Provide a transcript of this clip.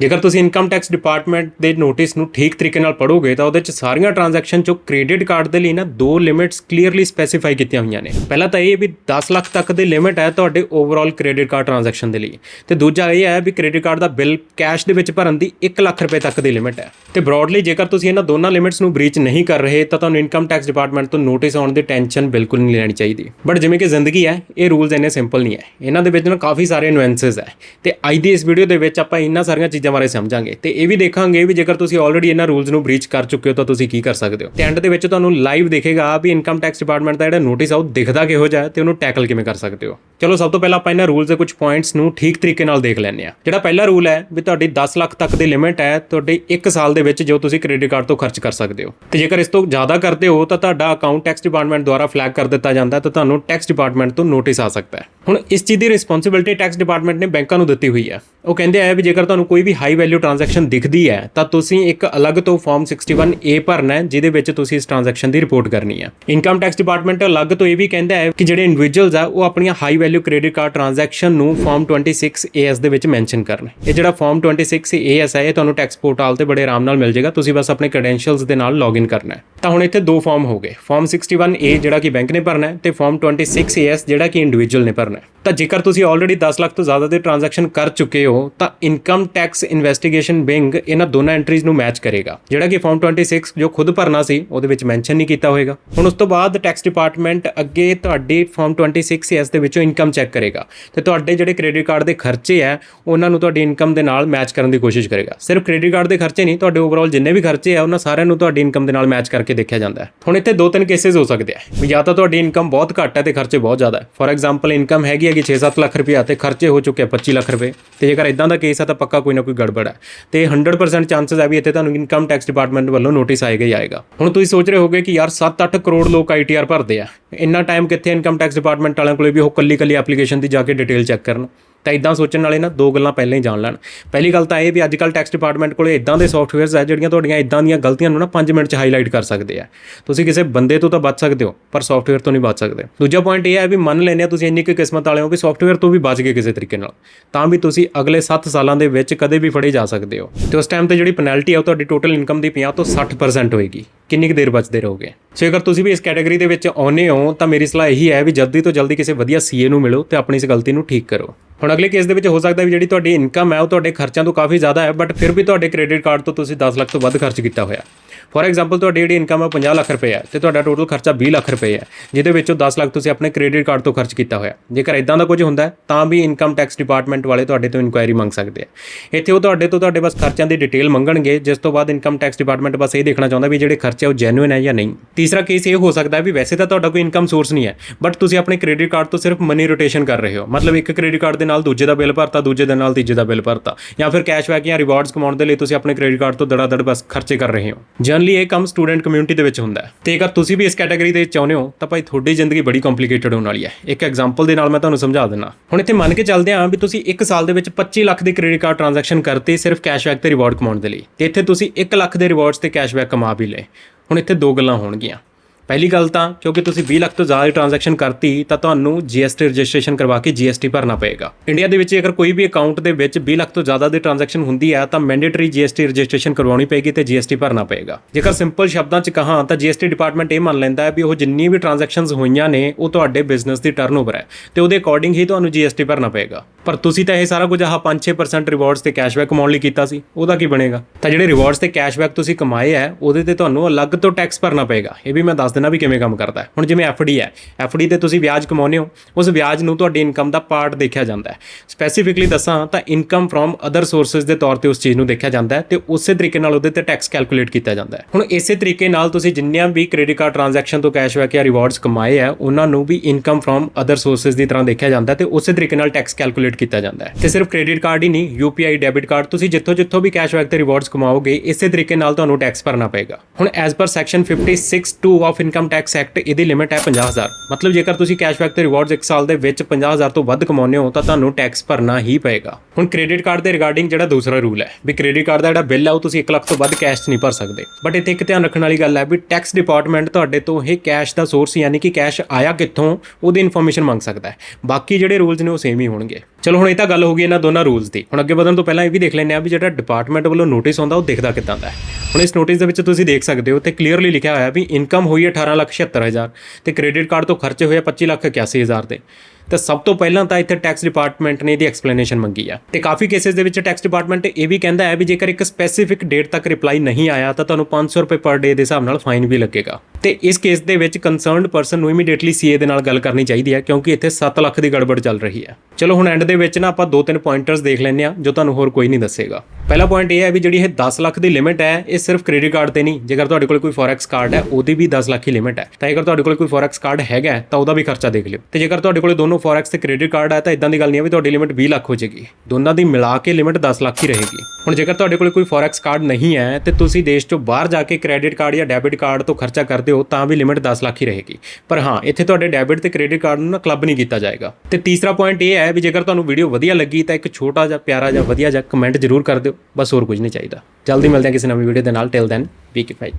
ਜੇਕਰ ਤੁਸੀਂ income tax department ਦੇ ਨੋਟਿਸ ਨੂੰ ਠੀਕ ਤਰੀਕੇ ਨਾਲ ਪੜੋਗੇ ਤਾਂ ਉਹਦੇ ਚ ਸਾਰੀਆਂ ਟ੍ਰਾਂਜੈਕਸ਼ਨ ਜੋ ਕ੍ਰੈਡਿਟ ਕਾਰਡ ਦੇ ਲਈ ਨਾ ਦੋ ਲਿਮਿਟਸ ਕਲੀਅਰਲੀ ਸਪੈਸੀਫਾਈ ਕੀਤੀਆਂ ਹੋਈਆਂ ਨੇ। ਪਹਿਲਾ ਤਾਂ ਇਹ ਵੀ 10 ਲੱਖ ਤੱਕ ਦੀ ਲਿਮਿਟ ਹੈ ਤੁਹਾਡੇ ਓਵਰਆਲ ਕ੍ਰੈਡਿਟ ਕਾਰਡ ਟ੍ਰਾਂਜੈਕਸ਼ਨ ਦੇ ਲਈ। ਤੇ ਦੂਜਾ ਇਹ ਹੈ ਵੀ ਕ੍ਰੈਡਿਟ ਕਾਰਡ ਦਾ ਬਿੱਲ ਕੈਸ਼ ਦੇ ਵਿੱਚ ਭਰਨ ਦੀ 1 ਲੱਖ ਰੁਪਏ ਤੱਕ ਦੀ ਲਿਮਿਟ ਹੈ। ਤੇ ਬ੍ਰੌਡਲੀ ਜੇਕਰ ਤੁਸੀਂ ਇਹਨਾਂ ਦੋਨਾਂ ਲਿਮਿਟਸ ਨੂੰ ਬ੍ਰੀਚ ਨਹੀਂ ਕਰ ਰਹੇ, ਤਾਂ ਤੁਹਾਨੂੰ ਇਨਕਮ ਟੈਕਸ ਡਿਪਾਰਟਮੈਂਟ ਤੋਂ ਨੋਟਿਸ ਆਉਣ ਦੀ ਟੈਨਸ਼ਨ ਬਿਲਕੁਲ ਨਹੀਂ ਲੈਣੀ ਚਾਹੀਦੀ। ਬਟ ਜਿਵੇਂ ਕਿ ਜ਼ਿੰਦਗੀ ਹੈ, ਇਹ ਰੂਲਸ ਇੰਨੇ ਸਿੰਪਲ ਨਹੀਂ ਹੈ। ਇਹਨਾਂ ਦੇ ਵਿੱਚ ਨਾ ਕਾਫੀ ਸਾਰੇ ਨੁਐਂਸਸ ਹੈ। ਤੇ ਅੱਜ ਦੀ ਇਸ ਵੀਡੀਓ ਦੇ ਵਿੱਚ ਆਪਾਂ ਇਹਨਾਂ ਸਾਰੀਆਂ ਚੀਜ਼ਾਂ ਬਾਰੇ ਸਮਝਾਂਗੇ। ਤੇ ਇਹ ਵੀ ਦੇਖਾਂਗੇ ਵੀ ਜੇਕਰ ਤੁਸੀਂ ਆਲਰੇਡੀ ਇਹਨਾਂ ਰੂਲਸ ਨੂੰ ਬ੍ਰੀਚ ਕਰ ਚੁੱਕੇ ਹੋ ਤਾਂ ਤੁਸੀਂ ਕੀ ਕਰ ਸਕਦੇ ਹੋ। ਤੇ ਐਂਡ ਦੇ ਵਿੱਚ ਤੁਹਾਨੂੰ ਲਾਈਵ ਦੇਖੇਗਾ ਵੀ ਇਨਕਮ ਟੈਕਸ ਡਿਪਾਰਟਮੈਂਟ ਦਾ ਜਿਹੜਾ ਨੋਟਿਸ ਆ ਉਹ ਦਿਖਦਾ ਕਿਹੋ ਜਿਹਾ ਹੈ ਤੇ ਉਹਨੂੰ ਟੈਕਲ ਕਿਵੇਂ ਕਰ ਸਕਦੇ ਹੋ। ਚਲੋ ਸਭ ਤੋਂ ਪਹਿਲਾਂ ਆਪਾਂ ਇਹਨਾਂ ਰੂਲਸ ਦੇ ਕੁਝ ਪੁਆਇੰਟਸ ਨੂੰ ਠੀਕ ਤਰੀਕੇ ਨਾਲ ਦੇਖ ਲੈਂਦੇ ਆ ਜਿਹੜਾ ਪਹਿਲਾ ਰੂਲ ਹੈ ਵੀ ਤੁਹਾਡੀ 10 ਲੱਖ ਤੱਕ ਦੀ ਲਿਮਿਟ ਹੈ, ਤੁਹਾਡੇ 1 ਸਾਲ ਦੇ ਵਿੱਚ ਜੋ ਤੁਸੀਂ ਕ੍ਰੈਡਿਟ ਕਾਰਡ ਤੋਂ ਖਰਚ ਕਰ ਸਕਦੇ ਹੋ। ਤੇ ਜੇਕਰ ਇਸ ਤੋਂ ਜ਼ਿਆਦਾ ਕਰਦੇ ਹੋ ਤਾਂ ਤੁਹਾਡਾ ਅਕਾਊਂਟ ਟੈਕਸ ਡਿਪਾਰਟਮੈਂਟ ਦੁਆਰਾ ਫਲੈਗ ਕਰ ਦਿੱਤਾ ਜਾਂਦਾ ਤਾਂ ਤੁਹਾਨੂੰ ਟੈਕਸ ਡਿਪਾਰਟਮੈਂਟ ਤੋਂ ਨੋਟਿਸ ਆ ਸਕਦਾ ਹੈ। ਹੁਣ ਇਸ ਚੀਜ਼ ਦੀ ਰਿਸਪੌਂਸਿਬਿਲਟੀ ਟੈਕਸ ਡਿਪਾਰਟਮੈਂਟ ਨੇ ਬੈਂਕਾਂ ਨੂੰ ਦਿੱਤੀ ਹੋਈ ਹੈ। ਉਹ ਕਹਿੰਦੇ ਆ ਵੀ ਜੇਕਰ ਤੁਹਾਨੂੰ ਕੋਈ ਵੀ ਹਾਈ ਵੈਲਿਊ ਟ੍ਰਾਂਜੈਕਸ਼ਨ ਦਿਖਦੀ ਹੈ, ਤਾਂ ਤੁਸੀਂ ਇੱਕ ਅਲੱਗ ਤੋਂ ਫਾਰਮ 61A ਭਰਨਾ ਹੈ, ਜਿਹਦੇ ਵਿੱਚ ਤੁਸੀਂ ਇਸ ਟ੍ਰਾਂਜੈਕਸ਼ਨ ਦੀ ਰਿਪੋਰਟ ਕਰਨੀ ਹੈ। ਇਨਕਮ ਟੈਕਸ ਡਿਪਾਰਟਮੈਂਟ ਅਲੱਗ ਤੋਂ ਇਹ ਵੀ ਕਹਿੰਦਾ ਹੈ ਕਿ ਜਿਹੜੇ ਇੰਡੀਵਿਜੂਅਲਸ ਆ, ਉਹ ਆਪਣੀਆਂ high value credit card transaction ਨੂੰ ਫਾਰਮ 26AS ਦੇ ਵਿੱਚ ਮੈਂਸ਼ਨ ਕਰਨ। ਇਹ ਜਿਹੜਾ ਫਾਰਮ 26AS ਹੈ, ਇਹ ਤੁਹਾਨੂੰ ਟੈਕਸ ਪੋਰਟਲ ਤੇ ਬੜੇ ਆਰਾਮ ਨਾਲ ਮਿਲ ਜਾਏਗਾ, ਤੁਸੀਂ ਬਸ ਆਪਣੇ ਕ੍ਰੈਡੈਂਸ਼ੀਅਲਸ ਦੇ ਨਾਲ ਲੌਗਇਨ ਕਰਨਾ ਹੈ। ਤਾਂ ਹੁਣ ਇੱਥੇ ਦੋ ਫਾਰਮ ਹੋ ਗਏ। ਫਾਰਮ 61A ਜਿਹੜਾ ਕਿ ਬੈਂਕ ਨੇ ਭਰਨਾ ਹੈ ਤੇ ਫਾਰਮ 26AS ਜਿਹੜਾ ਕਿ ਇੰਡੀਵਿਜੂਅਲ ਨੇ ਭਰਨਾ ਹੈ। ਤਾਂ ਜੇਕਰ ਤੁਸੀਂ ਆਲਰੇਡੀ 10 ਲੱਖ ਤੋਂ ਜ਼ਿਆਦਾ ਦੇ ਟ੍ਰਾਂਜੈਕਸ਼ਨ ਕਰ ਚੁੱਕੇ ਹੋ, ਤਾਂ ਇਨਕਮ ਟੈਕਸ ਇਨਵੈਸਟੀਗੇਸ਼ਨ ਵਿੰਗ ਇਹਨਾਂ ਦੋਨਾਂ ਐਂਟਰੀਜ਼ ਨੂੰ ਮੈਚ ਕਰੇਗਾ। ਜਿਹੜਾ ਕਿ ਫਾਰਮ 26 ਜੋ ਖੁਦ ਭਰਨਾ ਸੀ, ਉਹਦੇ ਵਿੱਚ ਮੈਂਸ਼ਨ ਨਹੀਂ ਕੀਤਾ ਹੋਏਗਾ। ਹੁਣ ਉਸ ਤੋਂ ਬਾਅਦ ਟੈਕਸ ਡਿਪਾਰਟਮੈਂਟ ਅੱਗੇ ਤੁਹਾਡੀ ਫਾਰਮ 26S ਦੇ ਵਿੱਚੋਂ ਇਨਕਮ ਚੈੱਕ ਕਰੇਗਾ। ਤੇ ਤੁਹਾਡੇ ਜਿਹੜੇ ਕ੍ਰੈਡਿਟ ਕਾਰਡ ਦੇ ਖਰਚੇ ਆ ਉਹਨਾਂ ਨੂੰ ਤੁਹਾਡੀ ਇਨਕਮ ਦੇ ਨਾਲ ਮੈਚ ਕਰਨ ਦੀ ਕੋਸ਼ਿਸ਼ ਕਰੇਗਾ। ਸਿਰਫ ਕ੍ਰੈਡਿਟ ਕਾਰਡ ਦੇ ਖਰਚੇ ਨਹੀਂ, ਤੁਹਾਡੇ ਓਵਰਆਲ ਜਿੰਨੇ ਵੀ ਖਰਚੇ ਆ ਉਹਨਾਂ ਸਾਰਿਆਂ ਨੂੰ ਤੁਹਾਡੀ ਇਨਕਮ ਦੇ ਨਾਲ ਮੈਚ ਕਰਕੇ ਦੇਖਿਆ ਜਾਂਦਾ ਹੈ। ਹੁਣ ਇੱਥੇ ਦੋ ਤਿੰਨ ਕੇਸਿਸ ਹੋ ਸਕਦੇ ਆ ਵੀ ਜਾਂ ਤਾਂ ਤੁਹਾਡੀ ਇਨਕਮ ਬਹੁਤ ਘੱਟ ਹੈ ਤੇ ਖਰਚੇ ਬਹੁਤ ਜ਼ਿਆਦਾ ਹੈ। ਫੋਰ ਐਗਜ਼ਾਮਪਲ ਇਨਕਮ ਹੈਗੀ ਕਿ 6-7 ਲੱਖ ਰੁਪਏ ਤੇ ਖਰਚੇ ਹੋ ਚੁੱਕੇ ਆ 25 ਲੱਖ ਰੁਪਏ। ਤੇ ਜੇਕਰ ਇਦਾਂ ਦਾ ਕੇਸ ਆ ਤਾਂ ਪੱਕਾ ਕੋਈ ਨਾ ਕੋਈ ਗੜਬੜ ਹੈ ਤੇ 100% ਚਾਂਸਸ ਹੈ ਵੀ ਇੱਥੇ ਤੁਹਾਨੂੰ ਇਨਕਮ ਟੈਕਸ ਡਿਪਾਰਟਮੈਂਟ ਵੱਲੋਂ ਨੋਟਿਸ ਆਏਗਾ ਹੀ ਆਏਗਾ। ਹੁਣ ਤੁਸੀਂ ਸੋਚ ਰਹੇ ਹੋਗੇ ਕਿ ਯਾਰ 7-8 ਕਰੋੜ ਲੋਕ ਆਈਟੀਆਰ ਭਰਦੇ ਆ। ਇੰਨਾ ਟਾਈਮ ਕਿੱਥੇ ਇਨਕਮ ਟੈਕਸ ਡਿਪਾਰਟਮੈਂਟ ਵਾਲਿਆਂ ਕੋਲੇ ਵੀ ਉਹ ਕੱਲੀ ਕੱਲੀ ਐਪਲੀਕੇਸ਼ਨ ਦੀ ਜਾ ਕੇ ਡਿਟੇਲ ਚੈੱਕ ਕਰਨ? ਤਾਂ ਇਦਾਂ ਸੋਚਣ ਵਾਲੇ ਨਾ ਦੋ ਗੱਲਾਂ ਪਹਿਲਾਂ ਹੀ ਜਾਣ ਲੈਣ। ਪਹਿਲੀ ਗੱਲ ਤਾਂ ਇਹ ਵੀ ਅੱਜ ਕੱਲ ਟੈਕਸ ਡਿਪਾਰਟਮੈਂਟ ਕੋਲੇ ਇਦਾਂ ਦੇ ਸੌਫਟਵੇਅਰਸ ਹੈ ਜਿਹੜੀਆਂ ਤੁਹਾਡੀਆਂ ਇਦਾਂ ਦੀਆਂ ਗਲਤੀਆਂ ਨੂੰ ਨਾ 5 ਮਿੰਟ 'ਚ ਹਾਈਲਾਈਟ ਕਰ ਸਕਦੇ ਆ। ਤੁਸੀਂ ਕਿਸੇ ਬੰਦੇ ਤੋਂ ਤਾਂ ਬਚ ਸਕਦੇ ਹੋ, ਪਰ ਸੌਫਟਵੇਅਰ ਤੋਂ ਨਹੀਂ ਬਚ ਸਕਦੇ। ਦੂਜਾ ਪੁਆਇੰਟ ਇਹ ਹੈ ਵੀ ਮੰਨ ਲੈਂਦੇ ਆ ਤੁਸੀਂ ਇੰਨੀ ਕੁ ਕਿਸਮਤ ਵਾਲੇ ਹੋ ਕਿ ਸੌਫਟਵੇਅਰ ਤੋਂ ਵੀ ਬਚ ਗਏ ਕਿਸੇ ਤਰੀਕੇ ਨਾਲ। ਤਾਂ ਵੀ ਤੁਸੀਂ ਅਗਲੇ 7 ਸਾਲਾਂ ਦੇ ਵਿੱਚ ਕਦੇ ਵੀ ਫੜੇ ਜਾ ਸਕਦੇ ਹੋ। ਤੇ ਉਸ ਟਾਈਮ ਤੇ ਜਿਹੜੀ ਪੈਨਲਟੀ ਆ ਉਹ ਤੁਹਾਡੀ ਟੋਟਲ ਇਨਕਮ ਦੀ 50 ਤੋਂ 60% ਹੋਏਗੀ। ਕਿੰਨੀ ਕੁ ਦੇਰ ਬਚਦੇ ਰਹੋਗੇ? ਸੋ ਅਗਰ ਤੁਸੀਂ ਵੀ ਇਸ ਕੈਟਾਗਰੀ ਦੇ ਵਿੱਚ ਆਉਨੇ ਹੋ ਤਾਂ ਮੇਰੀ ਸਲਾਹ ਇਹੀ ਹੈ ਵੀ ਜਲਦੀ ਤੋਂ ਜਲਦੀ ਕਿਸੇ ਵਧੀਆ ਸੀਏ ਨੂੰ ਮਿਲੋ ਤੇ ਆਪਣੀ ਇਸ ਗਲਤੀ ਨੂੰ ਠੀਕ ਕਰੋ। ਹੁਣ ਅਗਲੇ ਕੇਸ ਦੇ ਵਿੱਚ ਹੋ ਸਕਦਾ ਵੀ ਜਿਹੜੀ ਤੁਹਾਡੀ ਇਨਕਮ ਹੈ, ਉਹ ਤੁਹਾਡੇ ਖਰਚਿਆਂ ਤੋਂ ਕਾਫੀ ਜ਼ਿਆਦਾ ਹੈ ਬਟ ਫਿਰ ਵੀ ਤੁਹਾਡੇ ਕ੍ਰੈਡਿਟ ਕਾਰਡ ਤੋਂ ਤੁਸੀਂ 10 ਲੱਖ ਤੋਂ ਵੱਧ ਖਰਚ ਕੀਤਾ ਹੋਇਆ। ਫੋਰ ਐਗਜ਼ਾਮਪਲ ਤੁਹਾਡੀ ਜਿਹੜੀ ਇਨਕਮ ਹੈ 50 ਲੱਖ ਰੁਪਏ ਹੈ ਤੇ ਤੁਹਾਡਾ ਟੋਟਲ ਖਰਚਾ 20 ਲੱਖ ਰੁਪਏ ਹੈ, ਜਿਹਦੇ ਵਿੱਚੋਂ 10 ਲੱਖ ਤੁਸੀਂ ਆਪਣੇ ਕ੍ਰੈਡਿਟ ਕਾਰਡ ਤੋਂ ਖਰਚ ਕੀਤਾ ਹੋਇਆ। ਜੇਕਰ ਇਦਾਂ ਦਾ ਕੁਝ ਹੁੰਦਾ ਤਾਂ ਵੀ ਇਨਕਮ ਟੈਕਸ ਡਿਪਾਰਟਮੈਂਟ ਵਾਲੇ ਤੁਹਾਡੇ ਤੋਂ ਇਨਕੁਆਇਰੀ ਮੰਗ ਸਕਦੇ ਆ ਇੱਥੇ ਉਹ ਤੁਹਾਡੇ ਤੋਂ ਤੁਹਾਡੇ ਬਸ ਖਰਚਿਆਂ ਦੀ ਡਿਟੇਲ ਮੰਗਣਗੇ, ਜਿਸ ਤੋਂ ਬਾਅਦ ਇਨਕਮ ਟੈਕਸ ਡਿਪਾਰਟਮੈਂਟ ਬਸ ਇਹ ਦੇਖਣਾ ਚਾਹੁੰਦਾ ਵੀ ਜਿਹੜੇ ਖਰਚੇ ਉਹ ਜੈਨੂਇਨ ਹੈ ਜਾਂ ਨਹੀਂ। ਤੀਸਰਾ ਕੇਸ ਇਹ ਹੋ ਸਕਦਾ ਵੀ ਵੈਸੇ ਤਾਂ ਤੁਹਾਡਾ ਕੋਈ ਇਨਕਮ ਸੋਰਸ ਨਹੀਂ ਹੈ ਬਟ ਤੁਸੀਂ ਆਪਣੇ ਕ੍ਰੈਡਿਟ ਕਾਰਡ ਤੋਂ ਸਿਰਫ ਮਨੀ ਰੋਟੇਸ਼ਨ ਕਰ ਰਹੇ ਹੋ। ਮਤਲਬ ਇੱਕ ਕ੍ਰੈਡਿਟ ਕਾਰਡ ਦੇ ਨਾਲ ਦੂਜੇ ਦਾ ਬਿੱਲ ਭਰਤਾ, ਦੂਜੇ ਦੇ ਨਾਲ ਤੀਜੇ ਦਾ ਬਿੱਲ ਭਰਤਾ। ਜਾਂ ਫਿਰ ਕੈਸ਼ਬੈਕ ਜਾਂ ਰਿਵਾਰਡਸ ਕਮਾਉਣ ਦੇ ਲਈ ਤੁਸੀਂ ਆਪਣੇ ਕ੍ਰੈਡਿਟ ਕਾਰਡ ਤੋਂ ਦੜਾ ਦੜ ਬਸ ਖਰਚੇ ਕਰ ਰਹੇ ਹੋ। ਜਨਰਲੀ ਇਹ ਕੰਮ ਸਟੂਡੈਂਟ ਕਮਿਊਨਿਟੀ ਦੇ ਵਿੱਚ ਹੁੰਦਾ ਹੈ। ਤੇ ਅਗਰ ਤੁਸੀਂ ਵੀ ਇਸ ਕੈਟਾਗਰੀ ਦੇ ਵਿੱਚ ਚਾਹੁੰਦੇ ਹੋ, ਤਾਂ ਭਾਈ ਤੁਹਾਡੀ ਜ਼ਿੰਦਗੀ ਬੜੀ ਕੰਪਲਿਕੇਟਡ ਹੋਣ ਵਾਲੀ ਹੈ। ਇੱਕ ਐਗਜ਼ਾਮਪਲ ਦੇ ਨਾਲ ਮੈਂ ਤੁਹਾਨੂੰ ਸਮਝਾ ਦਿੰਦਾ। ਹੁਣ ਇੱਥੇ ਮੰਨ ਕੇ ਚੱਲਦੇ ਹਾਂ ਵੀ ਤੁਸੀਂ 1 ਸਾਲ ਦੇ ਵਿੱਚ 25 ਲੱਖ ਦੇ ਕ੍ਰੈਡਿਟ ਕਾਰਡ ਟ੍ਰਾਂਜੈਕਸ਼ਨ ਕਰਤੇ ਸਿਰਫ ਕੈਸ਼ਬੈਕ ਤੇ ਰਿਵਾਰਡ ਕਮਾਉਣ ਦੇ ਲਈ। ਤੇ ਇੱਥੇ ਤੁਸੀਂ 1 ਲੱਖ ਦੇ ਰਿਵਾਰਡਸ ਤੇ ਕੈਸ਼ਬੈਕ ਕਮਾ ਵੀ ਲਏ। ਹੁਣ ਇੱਥੇ ਦੋ ਗੱਲਾਂ ਹੋਣਗੀਆਂ। ਪਹਿਲੀ ਗੱਲ ਤਾਂ, ਕਿਉਂਕਿ ਤੁਸੀਂ 20 ਲੱਖ ਤੋਂ ਜ਼ਿਆਦਾ ਦੀ ਟ੍ਰਾਂਜੈਕਸ਼ਨ ਕਰਤੀ, ਤਾਂ ਤੁਹਾਨੂੰ GST ਰਜਿਸਟ੍ਰੇਸ਼ਨ ਕਰਵਾ ਕੇ GST ਭਰਨਾ ਪਏਗਾ। ਇੰਡੀਆ ਦੇ ਵਿੱਚ ਅਗਰ ਕੋਈ ਵੀ ਅਕਾਊਂਟ ਦੇ ਵਿੱਚ 20 ਲੱਖ ਤੋਂ ਜ਼ਿਆਦਾ ਦੀ ਟ੍ਰਾਂਜੈਕਸ਼ਨ ਹੁੰਦੀ ਹੈ, ਤਾਂ ਮੈਂਡੇਟਰੀ GST ਰਜਿਸਟ੍ਰੇਸ਼ਨ ਕਰਵਾਉਣੀ ਪਏਗੀ ਤੇ GST ਭਰਨਾ ਪਏਗਾ। ਜੇਕਰ ਸਿੰਪਲ ਸ਼ਬਦਾਂ 'ਚ ਕਹਾਂ, ਤਾਂ GST ਡਿਪਾਰਟਮੈਂਟ ਇਹ ਮੰਨ ਲੈਂਦਾ ਹੈ ਵੀ ਉਹ ਜਿੰਨੀ ਵੀ ਟ੍ਰਾਂਜੈਕਸ਼ਨਸ ਹੋਈਆਂ ਨੇ, ਉਹ ਤੁਹਾਡੇ ਬਿਜ਼ਨਸ ਦੀ ਟਰਨਓਵਰ ਹੈ ਤੇ ਉਹਦੇ ਅਕੋਰਡਿੰਗ ਹੀ ਤੁਹਾਨੂੰ GST ਭਰਨਾ ਪਏਗਾ। ਪਰ ਤੁਸੀਂ ਤਾਂ ਇਹ ਸਾਰਾ ਕੁਝ ਆਹ 5-6% ਰਿਵਾਰਡਸ ਤੇ ਕੈਸ਼ਬੈਕ ਕਮਾਉਣ ਲਈ ਕੀਤਾ ਸੀ, ਉਹਦਾ ਕੀ ਬਣੇਗਾ? ਤਾਂ ਜਿਹੜੇ ਰਿਵਾਰਡਸ ਤੇ ਕੈਸ਼ਬੈਕ ਤੁਸੀਂ ਕਮਾਏ ਹੈ, ਉਹਦੇ ਤੇ ਤੁਹਾਨੂੰ ਅਲੱਗ ਤੋਂ ਟੈਕਸ ਭਰਨਾ ਪਏਗਾ। ਇਹ ਵੀ ਮੈਂ ਦੱਸ ਦਿੰਦਾ ਵੀ ਕਿਵੇਂ ਕੰਮ ਕਰਦਾ ਹੈ। ਹੁਣ ਜਿਵੇਂ ਐਫਡੀ ਹੈ, ਐਫਡੀ ਤੇ ਤੁਸੀਂ ਵਿਆਜ ਕਮਾਉਂਦੇ ਹੋ, ਉਸ ਵਿਆਜ ਨੂੰ ਤੁਹਾਡੀ ਇਨਕਮ ਦਾ ਪਾਰਟ ਦੇਖਿਆ ਜਾਂਦਾ ਹੈ। ਸਪੈਸੀਫਿਕਲੀ ਦੱਸਾਂ ਤਾਂ ਇਨਕਮ ਫਰੋਮ ਅਦਰ ਸੋਰਸਸ ਦੇ ਤੌਰ ਤੇ ਉਸ ਚੀਜ਼ ਨੂੰ ਦੇਖਿਆ ਜਾਂਦਾ ਹੈ ਤੇ ਉਸੇ ਤਰੀਕੇ ਨਾਲ ਉਹਦੇ ਤੇ ਟੈਕਸ ਕੈਲਕੂਲੇਟ ਕੀਤਾ ਜਾਂਦਾ ਹੈ। ਹੁਣ ਇਸੇ ਤਰੀਕੇ ਨਾਲ ਤੁਸੀਂ ਜਿੰਨੀਆਂ ਵੀ ਕ੍ਰੈਡਿਟ ਕਾਰਡ ਟ੍ਰਾਂਜੈਕਸ਼ਨ ਤੋਂ ਕੈਸ਼ਬੈਕ ਜਾਂ ਰਿਵਾਰਡਸ ਕਮਾਏ ਆ ਉਹਨਾਂ ਨੂੰ ਵੀ ਇਨਕਮ ਫਰੋਮ ਅਦਰ ਸੋਰਸਸ ਦੀ ਤਰ੍ਹਾਂ ਦੇਖਿਆ ਜਾਂਦਾ ਹੈ ਤੇ ਉਸੇ ਤਰੀਕੇ ਨਾਲ ਟੈਕਸ ਕੈਲਕੂਲੇਟ ਕੀਤਾ ਜਾਂਦਾ ਹੈ। ਤੇ ਸਿਰਫ ਕ੍ਰੈਡਿਟ ਕਾਰਡ ਹੀ ਨਹੀਂ ਯੂਪੀਆਈ ਡੈਬਿਟ ਕਾਰਡ ਤੁਸੀਂ ਜਿੱਥੋਂ ਜਿੱਥੋਂ ਵੀ ਕੈਸ਼ਬੈਕ ਤੇ ਰਿਵਾਰਡਸ ਕਮਾਓਗੇ, ਇਸੇ ਤਰੀਕੇ ਨਾਲ ਤੁਹਾਨੂੰ ਟੈਕਸ ਭਰਨਾ ਪਏਗਾ। ਹੁਣ as per section 56(2) of income tax act ਇਹਦੀ ਲਿਮਿਟ ਹੈ 50000 ਮਤਲਬ ਜੇਕਰ ਤੁਸੀਂ ਕੈਸ਼ਬੈਕ ਤੇ ਰਿਵਾਰਡਸ ਇੱਕ ਸਾਲ ਦੇ ਵਿੱਚ 50000 ਤੋਂ ਵੱਧ ਕਮਾਉਂਦੇ ਹੋ, ਤਾਂ ਤੁਹਾਨੂੰ ਟੈਕਸ ਭਰਨਾ ਹੀ ਪਏਗਾ। ਹੁਣ ਕ੍ਰੈਡਿਟ ਕਾਰਡ ਦੇ ਰਿਗਾਰਡਿੰਗ ਜਿਹੜਾ ਦੂਸਰਾ ਰੂਲ ਹੈ, ਵੀ ਕ੍ਰੈਡਿਟ ਕਾਰਡ ਦਾ ਜਿਹੜਾ ਬਿੱਲ ਹੈ, ਉਹ ਤੁਸੀਂ 1 ਲੱਖ ਤੋਂ ਵੱਧ ਕੈਸ਼ 'ਚ ਨਹੀਂ ਭਰ ਸਕਦੇ। ਬਟ ਇੱਥੇ ਇੱਕ ਧਿਆਨ ਰੱਖਣ ਵਾਲੀ ਗੱਲ ਹੈ, ਵੀ ਟੈਕਸ ਡਿਪਾਰਟਮੈਂਟ ਤੁਹਾਡੇ ਤੋਂ ਇਹ ਕੈਸ਼ ਦਾ ਸੋਰਸ ਯਾਨੀ ਕਿ ਕੈਸ਼ ਆਇਆ ਕਿੱਥੋਂ, ਉਹਦੀ ਇਨਫੋਰਮੇਸ਼ਨ ਮੰਗ ਸਕਦਾ ਹੈ। ਬਾਕੀ ਜਿਹੜੇ ਰੂਲਸ ਨੇ, ਉਹ ਸੇਮ ਹੀ ਹੋਣਗੇ। ਚਲੋ ਹੁਣ ਇਹ ਤਾਂ ਗੱਲ ਹੋ ਗਈ ਇਹਨਾਂ ਦੋਨਾਂ ਰੂਲਸ ਦੀ। ਹੁਣ ਅੱਗੇ ਵਧਣ ਤੋਂ ਪਹਿਲਾਂ ਇਹ ਵੀ ਦੇਖ ਲੈਂਦੇ ਆ ਵੀ ਜਿਹੜਾ ਡਿਪਾਰਟਮੈਂਟ ਵੱਲੋਂ ਨੋਟਿਸ ਆਉਂਦਾ ਉਹ ਦਿਖਦਾ ਕਿੱਦਾਂ ਦਾ ਹੈ। ਹੁਣ ਇਸ ਨੋਟਿਸ ਦੇ ਵਿੱਚ ਤੁਸੀਂ ਦੇਖ ਸਕਦੇ ਹੋ ਤੇ ਕਲੀਅਰਲੀ ਲਿਖਿਆ ਹੋਇਆ ਵੀ ਇਨਕਮ ਹੋਈ ਹੈ 18 ਲੱਖ 76000 ਤੇ ਕ੍ਰੈਡਿਟ ਕਾਰਡ ਤੋਂ ਖਰਚੇ ਹੋਏ 25 ਲੱਖ 81000 ਦੇ। ਤਾਂ ਸਭ ਤੋਂ ਪਹਿਲਾਂ ਤਾਂ ਇੱਥੇ ਟੈਕਸ ਡਿਪਾਰਟਮੈਂਟ ਨੇ ਇਹਦੀ ਐਕਸਪਲੇਨੇਸ਼ਨ ਮੰਗੀ ਆ। ਤੇ ਕਾਫੀ ਕੇਸਿਸ ਦੇ ਵਿੱਚ ਟੈਕਸ ਡਿਪਾਰਟਮੈਂਟ ਇਹ ਵੀ ਕਹਿੰਦਾ ਹੈ ਵੀ ਜੇਕਰ ਇੱਕ ਸਪੈਸੀਫਿਕ ਡੇਟ ਤੱਕ ਰਿਪਲਾਈ ਨਹੀਂ ਆਇਆ, ਤਾਂ ਤੁਹਾਨੂੰ 500 ਰੁਪਏ ਪਰ ਡੇ ਦੇ ਹਿਸਾਬ ਨਾਲ ਫਾਈਨ ਵੀ ਲੱਗੇਗਾ। ਤੇ ਇਸ ਕੇਸ ਦੇ ਵਿੱਚ ਕੰਸਰਨਡ ਪਰਸਨ ਨੂੰ ਇਮੀਡੀਏਟਲੀ ਸੀਏ ਦੇ ਨਾਲ ਗੱਲ ਕਰਨੀ ਚਾਹੀਦੀ ਹੈ, ਕਿਉਂਕਿ ਇੱਥੇ 7 ਲੱਖ ਦੀ ਗੜਬੜ ਚੱਲ ਰਹੀ ਹੈ। ਚਲੋ ਹੁਣ ਐਂਡ ਦੇ ਵਿੱਚ ਨਾ ਆਪਾਂ ਦੋ ਤਿੰਨ ਪੁਆਇੰਟਰਸ ਦੇਖ ਲੈਂਦੇ ਆ ਜੋ ਤੁਹਾਨੂੰ ਹੋਰ ਕੋਈ ਨਹੀਂ ਦੱਸੇਗਾ। ਪਹਿਲਾ ਪੁਆਇੰਟ ਇਹ ਹੈ ਵੀ ਜਿਹੜੀ ਇਹ 10 ਲੱਖ ਦੀ ਲਿਮਿਟ ਹੈ, ਇਹ ਸਿਰਫ ਕ੍ਰੈਡਿਟ ਕਾਰਡ ਤੇ ਨਹੀਂ। ਜੇਕਰ ਤੁਹਾਡੇ ਕੋਲ ਕੋਈ ਫੋਰੈਕਸ ਕਾਰਡ ਹੈ, ਉਹਦੀ ਵੀ 10 ਲੱਖ ਹੀ ਲਿਮਿਟ ਹੈ। ਤਾਂ ਜੇਕਰ ਤੁਹਾਡੇ ਕੋਲ ਕੋਈ ਫੋਰੈਕਸ ਕਾਰਡ ਹੈਗਾ ਤਾਂ ਉਹਦਾ ਵੀ ਖਰਚਾ ਦੇਖ ਲਿਓ। ਤੇ ਜੇਕਰ ਤੁਹਾਡੇ ਕੋਲ ਦੋਨੋਂ ਫੋਰੈਕਸ ਤੇ ਕ੍ਰੈਡਿਟ ਕਾਰਡ ਹੈ, ਤਾਂ ਇਦਾਂ ਦੀ ਗੱਲ ਨਹੀਂ ਹੈ ਵੀ ਤੁਹਾਡੀ ਲਿਮਿਟ 20 ਲੱਖ ਹੋ ਜਾਏਗੀ। ਦੋਨਾਂ ਦੀ ਮਿਲਾ ਕੇ ਲਿਮਿਟ 10 ਲੱਖ ਹੀ ਰਹੇਗੀ। ਹੁਣ ਜੇਕਰ ਤੁਹਾਡੇ ਕੋਲ ਕੋਈ ਫੋਰੈਕਸ ਕਾਰਡ ਨਹੀਂ ਹੈ, ਤੇ ਤੁਸੀਂ ਦੇਸ਼ ਤੋਂ ਬਾਹਰ ਜਾ ਕੇ ਕ੍ਰੈਡਿਟ ਕਾਰਡ ਜਾਂ ਡੈਬਿਟ ਕਾਰਡ ਤੋਂ ਖਰਚਾ ਕਰਦੇ ਹੋ, ਤਾਂ ਵੀ ਲਿਮਿਟ 10 ਲੱਖ ਹੀ ਰਹੇਗੀ। ਪਰ ਹਾਂ, ਇੱਥੇ ਤੁਹਾਡੇ ਡੈਬਿਟ ਤੇ ਕ੍ਰੈਡਿਟ ਕਾਰਡ ਨੂੰ ਨਾ ਕਲੱਬ ਨਹੀਂ ਕੀਤਾ ਜਾਏਗਾ। ਤੇ ਤੀਸਰਾ ਪੁਆਇੰਟ ਇਹ ਹੈ ਵੀ ਜੇਕਰ ਤੁਹਾਨੂੰ ਵੀਡੀਓ ਵਧੀਆ ਲੱਗੀ, ਤਾਂ ਇੱਕ ਛੋਟਾ ਜਿਹਾ, ਪਿਆਰਾ ਜਿਹਾ, ਵਧੀਆ ਜਿਹਾ ਕਮੈਂਟ ਜ਼ਰੂਰ ਕਰ ਦਿਓ। ਬਸ ਹੋਰ ਕੁਝ ਨਹੀਂ ਚਾਹੀਦਾ। ਜਲਦੀ ਮਿਲਦੇ ਹਾਂ ਕਿਸੇ ਨਵੀਂ ਵੀਡੀਓ ਦੇ ਨਾਲ। Till then week fight